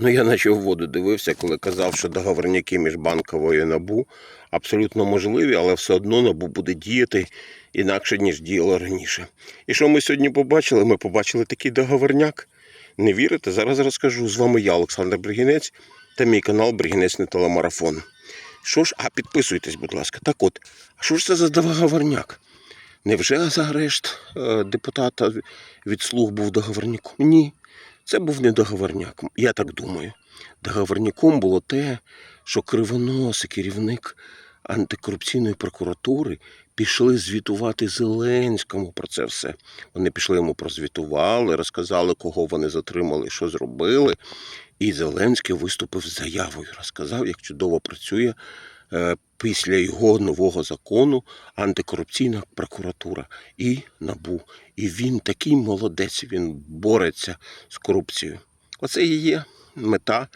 Ну, я наче в воду дивився, коли казав, що договорняки між банковою і НАБУ абсолютно можливі, але все одно НАБУ буде діяти інакше, ніж діяло раніше. І що ми сьогодні побачили? Ми побачили такий договорняк. Не вірите? Зараз розкажу. З вами я, Олександр Бригінець, та мій канал Бригінець не телемарафон. Що ж, а підписуйтесь, будь ласка. Так от, а що ж це за договорняк? Невже за арешт е, депутата від слуг був договорняком? Ні. Це був не договорняк, я так думаю. Договорняком було те, що кривонос і керівник антикорупційної прокуратури пішли звітувати Зеленському про це все. Вони пішли йому прозвітували, розказали, кого вони затримали, що зробили. І Зеленський виступив з заявою, розказав, як чудово працює після його нового закону антикорупційна прокуратура і НАБУ. І він такий молодець, він бореться з корупцією. Оце і є мета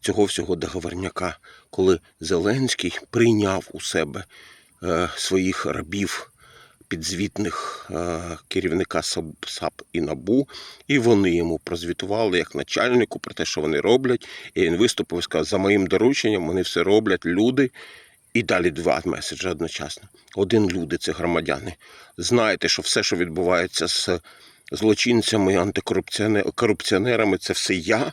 цього всього договорняка, коли Зеленський прийняв у себе е, своїх рабів підзвітних е, керівника САП і НАБУ, і вони йому прозвітували як начальнику про те, що вони роблять. І він виступив і сказав, за моїм дорученням вони все роблять люди. І далі два меседжі одночасно. Один люди це громадяни. Знаєте, що все, що відбувається з злочинцями, антикорупціонерами, це все я,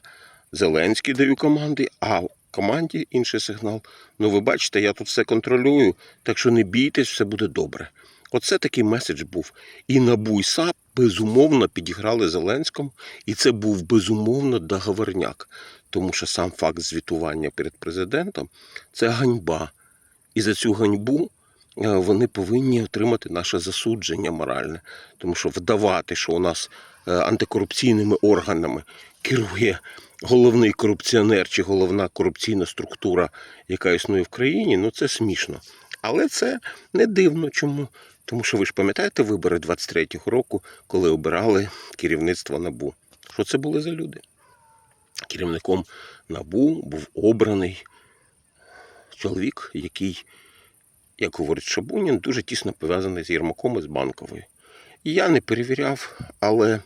Зеленський даю команди, а команді інший сигнал. Ну, ви бачите, я тут все контролюю, так що не бійтесь, все буде добре. Оце такий меседж був. І НАБУ і САП безумовно підіграли Зеленському, і це був безумовно договорняк. Тому що сам факт звітування перед президентом це ганьба. І за цю ганьбу е, вони повинні отримати наше засудження моральне. Тому що вдавати, що у нас е, антикорупційними органами керує головний корупціонер чи головна корупційна структура, яка існує в країні, ну це смішно. Але це не дивно. Чому? Тому що ви ж пам'ятаєте вибори 23-го року, коли обирали керівництво НАБУ. Що це були за люди? Керівником НАБУ був обраний чоловік, який, як говорить Шабунін, дуже тісно пов'язаний з Єрмаком і з банковою. І я не перевіряв, але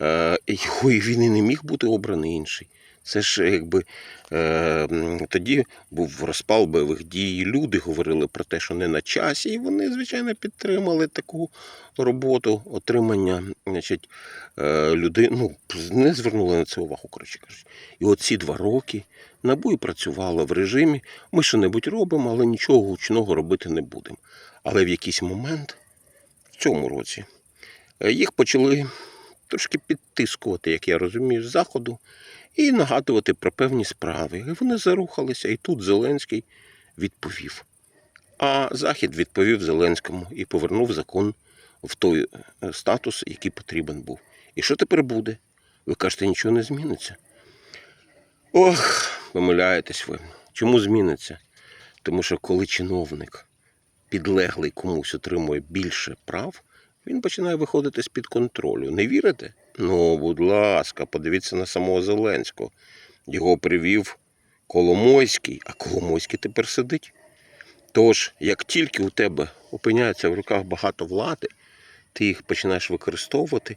е, його він і не міг бути обраний інший. Це ж якби е, тоді був розпал бойових дій. Люди говорили про те, що не на часі, і вони, звичайно, підтримали таку роботу отримання, значить, е, людей, ну, не звернули на це увагу, коротше кажучи. І от ці два роки НАБУ і працювала в режимі, ми що-небудь робимо, але нічого гучного робити не будемо. Але в якийсь момент, в цьому році, е, їх почали трошки підтискувати, як я розумію, з заходу, і нагадувати про певні справи. І вони зарухалися, і тут Зеленський відповів. А Захід відповів Зеленському і повернув закон в той е, статус, який потрібен був. І що тепер буде? Ви кажете, нічого не зміниться. Ох, помиляєтесь ви. Чому зміниться? Тому що коли чиновник підлеглий комусь отримує більше прав, він починає виходити з-під контролю. Не вірите? Ну, будь ласка, подивіться на самого Зеленського. Його привів Коломойський, а Коломойський тепер сидить. Тож, як тільки у тебе опиняється в руках багато влади, ти їх починаєш використовувати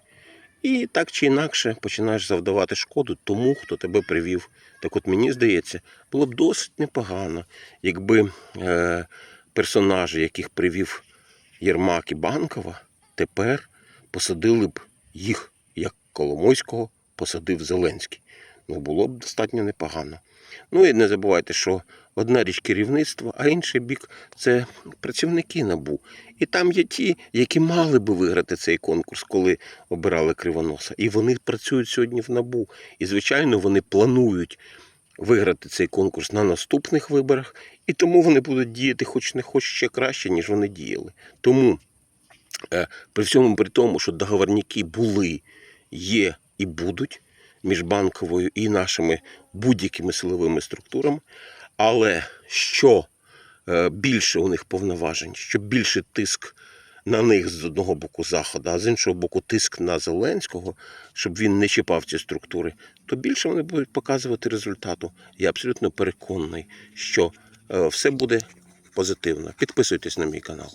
і так чи інакше починаєш завдавати шкоду тому, хто тебе привів. Так от мені здається, було б досить непогано, якби е, персонажі, яких привів Єрмак і Банкова, тепер посадили б їх, як Коломойського посадив Зеленський. Ну, було б достатньо непогано. Ну і не забувайте, що одна річ керівництво, а інший бік це працівники НАБУ. І там є ті, які мали би виграти цей конкурс, коли обирали Кривоноса. І вони працюють сьогодні в НАБУ. І, звичайно, вони планують виграти цей конкурс на наступних виборах, і тому вони будуть діяти хоч не хоч ще краще, ніж вони діяли. Тому при всьому при тому, що договорники були, є і будуть між банковою і нашими будь-якими силовими структурами, але що е, більше у них повноважень, що більше тиск на них з одного боку Заходу, а з іншого боку тиск на Зеленського, щоб він не чіпав ці структури, то більше вони будуть показувати результату. Я абсолютно переконаний, що е, все буде позитивно. Підписуйтесь на мій канал.